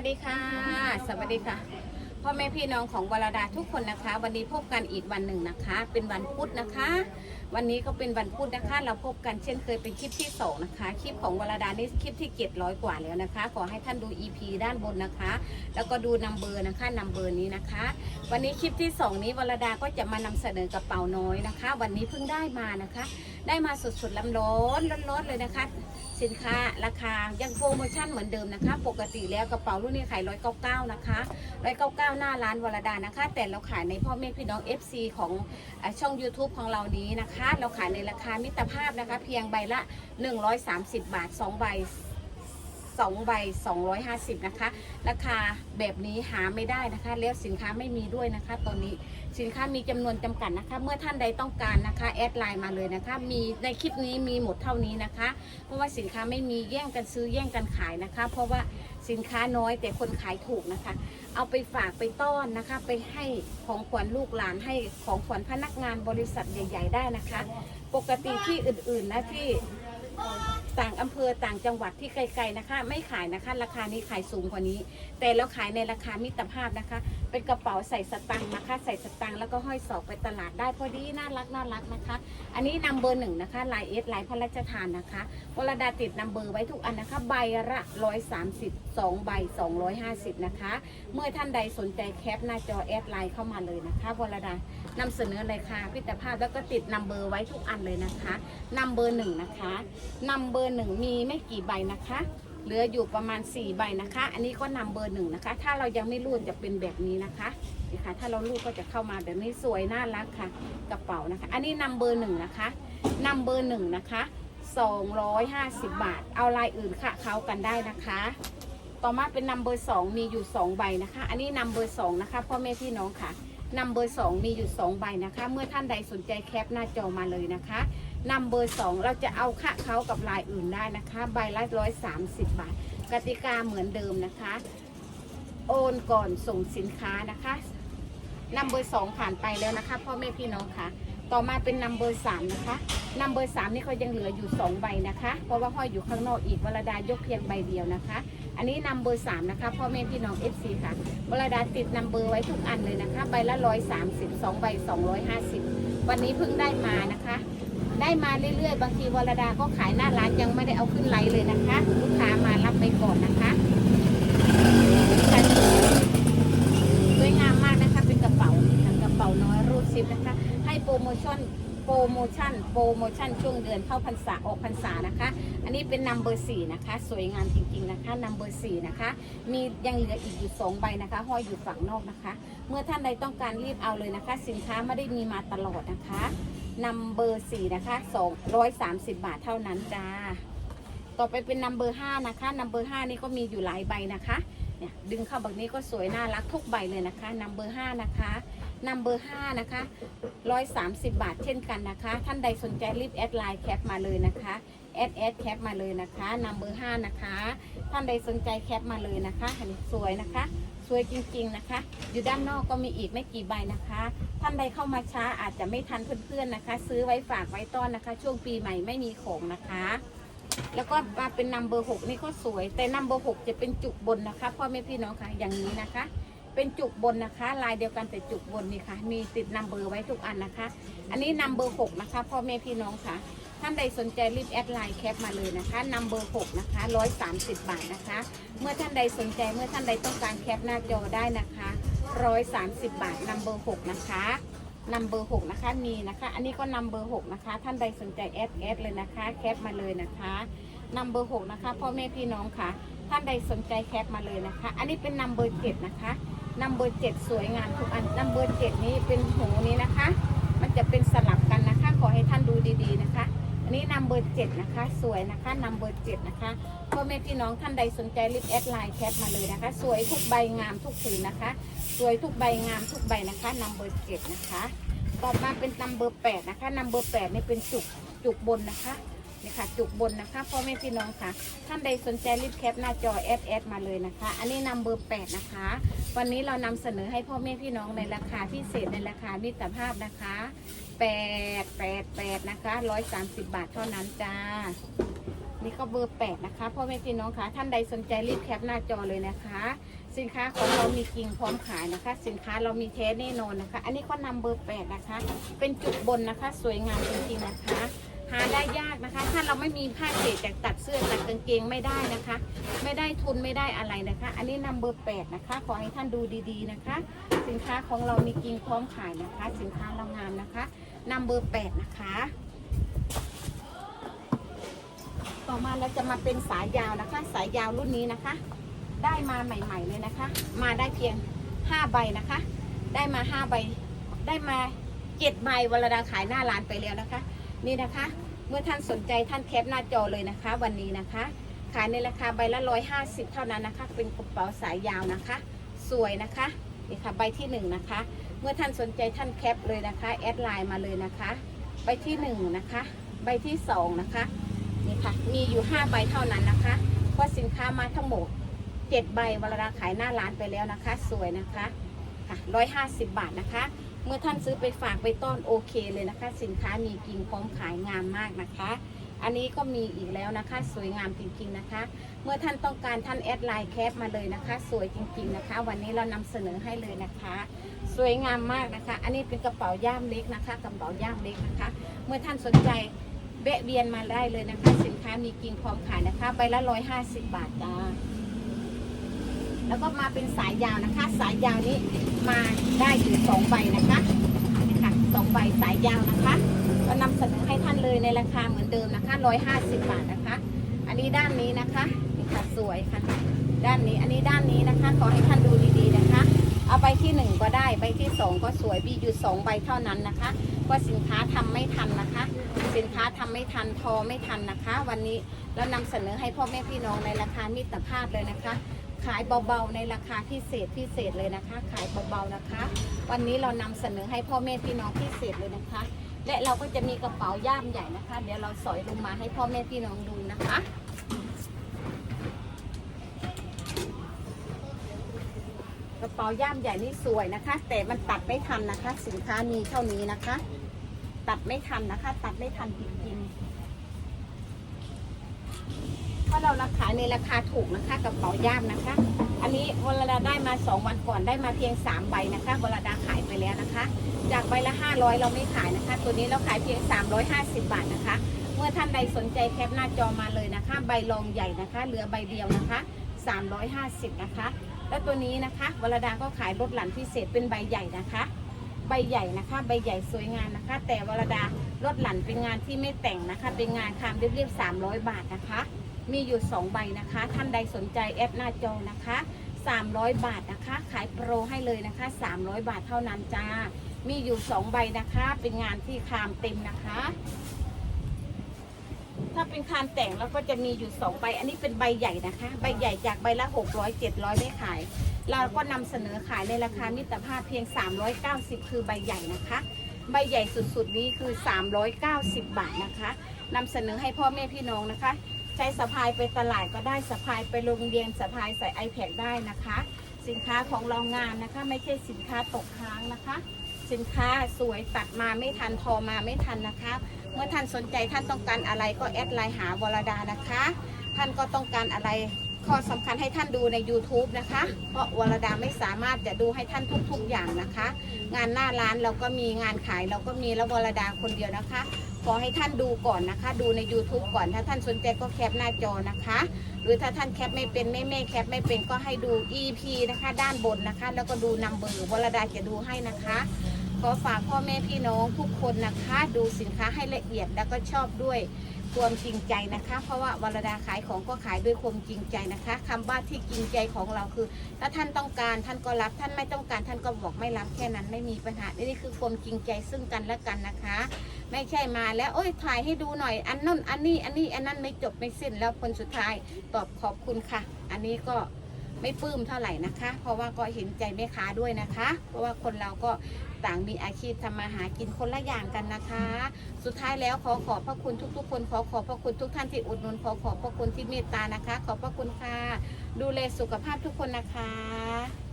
วัสดีค่ะ สวัสดีค่ะ พ่อแม่พี่น้องของวรดาทุกคนนะคะ วันนี้พบกันอีกวันหนึ่งนะคะ เป็นวันพุธนะคะ วันนี้ก็เป็นวันพุธนะคะ เราพบกันเช่นเคยเป็นคลิปที่สองนะคะ คลิปของวรดานี่คลิปที่เจ็ดร้อยกว่าแล้วนะคะ ขอให้ท่านดู EP ด้านบนนะคะ แล้วก็ดูนัมเบอร์นะคะนัมเบอร์นี้นะคะ วันนี้คลิปที่สองนี้วรดาก็จะมานำเสนอกระเป๋าน้อยนะคะ วันนี้เพิ่งได้มานะคะได้มาสดๆลำร้อนร้อนๆเลยนะคะ สินค้าราคายังโปรโมชั่นเหมือนเดิมนะคะ ปกติแล้วกระเป๋ารุ่นนี้ขายร้อยเก้าเก้านะคะร้อยเก้าเก้าหน้าร้านวรดานะคะ แต่เราขายในพ่อแม่พี่น้อง FC ของช่อง YouTube ของเรานี้นะคะ เราขายในราคามิตรภาพนะคะ เพียงใบละ 130 บาท 2 ใบ 2 ใบ 250 นะคะ ราคาแบบนี้หาไม่ได้นะคะ แล้วสินค้าไม่มีด้วยนะคะ ตอนนี้สินค้ามีจำนวนจำกัดนะคะ เมื่อท่านใดต้องการนะคะแอดไลน์มาเลยนะคะ มีในคลิปนี้มีหมดเท่านี้นะคะ เพราะว่าสินค้าไม่มีแย่งกันซื้อแย่งกันขายนะคะ เพราะว่าสินค้าน้อยแต่คนขายถูกนะคะ เอาไปฝากไปต้อนนะคะ ไปให้ของขวัญลูกหลานให้ของขวัญพนักงานบริษัทใหญ่ ๆ ได้นะคะ ปกติที่อื่นๆนะที่ ต่างอำเภอต่างจังหวัดที่ไกลๆนะคะ ไม่ขายนะคะ ราคานี้ขายสูงกว่านี้ แต่เราขายในราคามิตรภาพนะคะ เป็นกระเป๋าใส่สตังค์นะคะ ใส่สตังค์แล้วก็ห้อยศอกไปตลาดได้พอดีน่ารักน่ารักนะคะ อันนี้นำเบอร์หนึ่งนะคะลายเอสลายพระราชทานนะคะวรดาติดนำเบอร์ไว้ทุกอันนะคะ ใบละร้อยสามสิบสองใบสองร้อยห้าสิบนะคะ เมื่อท่านใดสนใจแคปหน้าจอแอดไลน์เข้ามาเลยนะคะวรดานำเสนอเลยค่ะพิตรภาพแล้วก็ติดนำเบอร์ไว้ทุกอันเลยนะคะนำเบอร์หนึ่งนะคะนำเบอร์หนึ่งมีไม่กี่ใบนะคะเหลืออยู่ประมาณ 4 ใบนะคะ อันนี้ก็นำเบอร์หนึ่งนะคะ ถ้าเรายังไม่รูดจะเป็นแบบนี้นะคะ นี่ค่ะถ้าเรารูดก็จะเข้ามาแบบนี้สวยน่ารักค่ะ กระเป๋านะคะ อันนี้นำเบอร์หนึ่งนะคะนำเบอร์หนึ่งนะคะ250 บาท เอาลายอื่นค่ะเขากันได้นะคะ ต่อมาเป็นนำเบอร์สองมีอยู่2ใบนะคะ อันนี้นำเบอร์สองนะคะพ่อแม่พี่น้องค่ะนำเบอร์สองมีอยู่2ใบนะคะ เมื่อท่านใดสนใจแคปหน้าจอมาเลยนะคะนำเบอร์สองเราจะเอาค่าเขากับลายอื่นได้นะคะ ใบละร้อยสามสิบบาท กติกาเหมือนเดิมนะคะ โอนก่อนส่งสินค้านะคะ นำเบอร์สองผ่านไปแล้วนะคะพ่อแม่พี่น้องค่ะ ต่อมาเป็นนำเบอร์สามนะคะนำเบอร์สามนี่เขายังเหลืออยู่สองใบนะคะ เพราะว่าห้อยอยู่ข้างนอกอีกวรดายกเพียงใบเดียวนะคะ อันนี้นำเบอร์สามนะคะพ่อแม่พี่น้อง FC ค่ะวรดาติดนำเบอร์ไว้ทุกอันเลยนะคะ ใบละร้อยสามสิบสองใบสองร้อยห้าสิบวันนี้เพิ่งได้มานะคะได้มาเรื่อยๆ บางทีวรดาก็ขายหน้าร้านยังไม่ได้เอาขึ้นไลน์เลยนะคะ ลูกค้ามารับไปก่อนนะคะสวยงามมากนะคะ เป็นกระเป๋าค่ะกระเป๋าน้อยรูดซิปนะคะ ให้โปรโมชั่นโป รโมชั่นโปรโมชั่นช่วงเดือนเข้าพรรษาออกพรรษานะคะ อันนี้เป็นนัมเบอร์สี่นะคะ สวยงามจริงๆนะคะนัมเบอร์สี่นะคะ มียังเหลืออีกอยู่สองใบนะคะห้อยอยู่ฝั่งนอกนะคะ เมื่อท่านใดต้องการรีบเอาเลยนะคะ สินค้าไม่ได้มีมาตลอดนะคะนัมเบอร์สี่นะคะสองร้อยสามสิบบาทเท่านั้นจ้าต่อไปเป็นนัมเบอร์ห้านะคะนัมเบอร์ห้านี่ก็มีอยู่หลายใบนะคะเนี่ยดึงเข้าแบบนี้ก็สวยน่ารักทุกใบเลยนะคะนัมเบอร์ห้านะคะ นัมเบอร์ห้านะคะร้อยสามสิบบาทเช่นกันนะคะ ท่านใดสนใจรีบแอดไลน์แคปมาเลยนะคะแอดแอดแคปมาเลยนะคะนัมเบอร์ห้านะคะ ท่านใดสนใจแคปมาเลยนะคะอันนี้สวยนะคะ สวยจริงๆนะคะ อยู่ด้านนอกก็มีอีกไม่กี่ใบนะคะ ท่านใดเข้ามาช้าอาจจะไม่ทันเพื่อนๆนะคะ ซื้อไว้ฝากไว้ต้อนนะคะ ช่วงปีใหม่ไม่มีของนะคะแล้วก็มาเป็นนัมเบอร์หกนี่ก็สวย แต่นัมเบอร์หกจะเป็นจุกบนนะคะพ่อแม่พี่น้องค่ะอย่างนี้นะคะ เป็นจุกบนนะคะ ลายเดียวกันแต่จุกบนนี่ค่ะ มีติดนัมเบอร์ไว้ทุกอันนะคะ อันนี้นัมเบอร์หกนะคะพ่อแม่พี่น้องค่ะ ท่านใดสนใจรีบแอดไลน์แคปมาเลยนะคะนัมเบอร์หกนะคะร้อยสามสิบบาทนะคะ เมื่อท่านใดสนใจเมื่อท่านใดต้องการแคปหน้าจอได้นะคะร้อยสามสิบบาทนัมเบอร์หกนะคะนัมเบอร์หกนะคะมีนะคะ อันนี้ก็นัมเบอร์หกนะคะ ท่านใดสนใจแอดแอดเลยนะคะ แคปมาเลยนะคะนัมเบอร์หกนะคะพ่อแม่พี่น้องค่ะ ท่านใดสนใจแคปมาเลยนะคะ อันนี้เป็นนัมเบอร์เจ็ดนะคะ นัมเบอร์เจ็ดสวยงามทุกอันนัมเบอร์เจ็ดนี้เป็นหูนี้นะคะ มันจะเป็นสลับกันนะคะ ขอให้ท่านดูดีๆนะคะ อันนี้นัมเบอร์เจ็ดนะคะ สวยนะคะนัมเบอร์เจ็ดนะคะพ่อแม่พี่น้องท่านใดสนใจรีบแอดไลน์แคปมาเลยนะคะ สวยทุกใบงามทุกผืนนะคะ สวยทุกใบงามทุกใบนะคะนัมเบอร์เจ็ดนะคะต่อมาเป็นนัมเบอร์แปดนะคะนัมเบอร์แปดนี่เป็นจุกจุกบนนะคะนี่ค่ะจุกบนนะคะพ่อแม่พี่น้องค่ะ ท่านใดสนใจรีบแคปหน้าจอแอดแอดมาเลยนะคะ อันนี้นัมเบอร์แปดนะคะ วันนี้เรานำเสนอให้พ่อแม่พี่น้องในราคาพิเศษในราคามิตรภาพนะคะแปดแปดแปดนะคะร้อยสามสิบบาทเท่านั้นจ้า นี่ก็เบอร์แปดนะคะพ่อแม่พี่น้องคะท่านใดสนใจรีบแคปหน้าจอเลยนะคะ สินค้าของเรามีจริงพร้อมขายนะคะ สินค้าเรามีแท้แน่นอนนะคะ อันนี้ก็นำเบอร์แปดนะคะ เป็นจุดบนนะคะ สวยงามจริงๆนะคะ หาได้ยากนะคะ ถ้าเราไม่มีผ้าเศษจากตัดเสื้อตัดกางเกงไม่ได้นะคะ ไม่ได้ทุนไม่ได้อะไรนะคะ อันนี้นำเบอร์แปดนะคะ ขอให้ท่านดูดีๆนะคะ สินค้าของเรามีจริงพร้อมขายนะคะ สินค้าเรางามนะคะนำเบอร์แปดนะคะ ต่อมาเราจะมาเป็นสายยาวนะคะ สายยาวรุ่นนี้นะคะ ได้มาใหม่ ๆเลยนะคะ มาได้เพียง5ใบนะคะ ได้มา5ใบ ได้มา7ใบวลดาขายหน้าร้านไปแล้วนะคะ นี่นะคะ เมื่อท่านสนใจท่านแคปหน้าจอเลยนะคะ วันนี้นะคะ ขายในราคาใบละ150เท่านั้นนะคะ เป็นกระเป๋าสายยาวนะคะ สวยนะคะนี่ค่ะใบที่1นะคะ เมื่อท่านสนใจท่านแคปเลยนะคะแอดไลน์มาเลยนะคะ ใบที่1นะคะ ใบที่2นะคะนี่ค่ะมีอยู่5ใบเท่านั้นนะคะเพราะสินค้ามาทั้งหมด7ใบวลาขายหน้าร้านไปแล้วนะคะ สวยนะคะค่ะ150บาทนะคะ เมื่อท่านซื้อไปฝากไปต้อนโอเคเลยนะคะ สินค้ามีกิ่งพร้อมขายงามมากนะคะ อันนี้ก็มีอีกแล้วนะคะ สวยงามจริงๆนะคะ เมื่อท่านต้องการท่านแอดไลน์แคปมาเลยนะคะ สวยจริง ๆนะคะ วันนี้เรานำเสนอให้เลยนะคะ สวยงามมากนะคะ อันนี้เป็นกระเป๋าย่ามเล็กนะคะกระเป๋าย่ามเล็กนะคะ เมื่อท่านสนใจแวะเวียนมาได้เลยนะคะ สินค้ามีกิ่งพร้อมขายนะคะใบละร้อยห้าสิบบาทจ้า แล้วก็มาเป็นสายยาวนะคะ สายยาวนี้มาได้อยู่สองใบนะคะนี่ค่ะสองใบสายยาวนะคะ ก็นำเสนอให้ท่านเลยในราคาเหมือนเดิมนะคะร้อยห้าสิบบาทนะคะ อันนี้ด้านนี้นะคะนี่ค่ะสวยค่ะ ด้านนี้อันนี้ด้านนี้นะคะ ขอให้ท่านดูดีๆนะคะ เอาใบที่หนึ่งก็ได้ใบที่สองก็สวยมีอยู่สองใบเท่านั้นนะคะเพราสินค้าทำไม่ทันนะคะ สินค้าทำไม่ทันทอไม่ทันนะคะ วันนี้เรานำเสนอให้พ่อแม่พี่น้องในราคามิตรภาพเลยนะคะ ขายเบาๆในราคาพิเศษพิเศษเลยนะคะ ขายเบาๆนะคะ วันนี้เรานำเสนอให้พ่อแม่พี่น้องพิเศษเลยนะคะ และเราก็จะมีกระเป๋าย่ามใหญ่นะคะ เดี๋ยวเราสอยลงมาให้พ่อแม่พี่น้องดูนะคะกระเป๋าย่ามใหญ่นี่สวยนะคะ แต่มันตัดไม่ทันนะคะ สินค้ามีเท่านี้นะคะ ตัดไม่ทันนะคะ ตัดไม่ทันจริงๆ เพราะเราราคายในราคาถูกนะคะกระเป๋าย่ามนะคะ อันนี้วลดาได้มา 2 วันก่อนได้มาเพียง 3 ใบนะคะวลดาขายไปแล้วนะคะ จากใบละ 500 เราไม่ขายนะคะ ตัวนี้เราขายเพียง 350 บาทนะคะ เมื่อท่านใดสนใจแคปหน้าจอมาเลยนะคะ ใบรองใหญ่นะคะเหลือใบเดียวนะคะ 350 นะคะ แล้วตัวนี้นะคะวลดาก็ขายลดหลั่นพิเศษเป็นใบใหญ่นะคะใบใหญ่นะคะ ใบใหญ่สวยงามนะคะ แต่วลดาลดหลั่นเป็นงานที่ไม่แต่งนะคะ เป็นงานคามเรียบๆ300 บาทนะคะ มีอยู่ 2 ใบนะคะ ท่านใดสนใจแอดหน้าจอนะคะ 300 บาทนะคะ ขายโปรให้เลยนะคะ 300 บาทเท่านั้นจ้า มีอยู่ 2 ใบนะคะ เป็นงานที่คามเต็มนะคะ ถ้าเป็นคานแต่งแล้วก็จะมีอยู่2ใบ อันนี้เป็นใบใหญ่นะคะ ใบใหญ่จากใบละ 600 700 ไม่ขาย เราก็นำเสนอขายในราคามิตรภาพเพียง 390 คือใบใหญ่นะคะ ใบใหญ่สุดๆนี้คือ 390 บาทนะคะนำเสนอให้พ่อแม่พี่น้องนะคะ ช้สะพายไปตลาดก็ได้สะพายไปโรงเรียนสะพายใส่ iPad ได้นะคะ สินค้าของเรางานนะคะ ไม่ใช่สินค้าตกค้างนะคะ สินค้าสวยตัดมาไม่ทันทอมาไม่ทันนะคะ เมื่อท่านสนใจท่านต้องการอะไรก็แอดไลน์หาวรดานะคะ ท่านก็ต้องการอะไรข้อสำคัญให้ท่านดูใน YouTube นะคะ เพราะวรดาไม่สามารถจะดูให้ท่านทุกๆอย่างนะคะ งานหน้าร้านเราก็มีงานขายเราก็มีแล้ววรดาคนเดียวนะคะ ขอให้ท่านดูก่อนนะคะ ดูใน YouTube ก่อน ถ้าท่านสนใจก็แคปหน้าจอนะคะ หรือถ้าท่านแคปไม่เป็นไม่แม่แคปไม่เป็นก็ให้ดู EP นะคะ ด้านบนนะคะ แล้วก็ดูนัมเบอร์วรดาจะดูให้นะคะ ขอฝากพ่อแม่พี่น้องทุกคนนะคะ ดูสินค้าให้ละเอียดแล้วก็ชอบด้วย ความจริงใจนะคะ เพราะว่าวรดาขายของก็ขายด้วยความจริงใจนะคะคำว่าที่จริงใจของเราคือ ถ้าท่านต้องการท่านก็รับ ท่านไม่ต้องการท่านก็บอกไม่รับแค่นั้นไม่มีปัญหานี่คือความจริงใจซึ่งกันและกันนะคะ ไม่ใช่มาแล้วโอ้ยถ่ายให้ดูหน่อย อันนั่นอันนี้อันนี้อันนั้นไม่จบไม่สิ้นแล้วคนสุดท้ายตอบขอบคุณค่ะ อันนี้ก็ ไม่ปลื้มเท่าไหร่นะคะ เพราะว่าก็เห็นใจแม่ค้าด้วยนะคะ เพราะว่าคนเราก็ต่างมีอาชีพทำมาหากินคนละอย่างกันนะคะ สุดท้ายแล้วขอขอบพระคุณทุก ๆ คน ขอขอบพระคุณทุกท่านที่อุดหนุนขอขอบพระคุณที่เมตตานะคะ ขอบพระคุณค่ะดูแลสุขภาพทุกคนนะคะ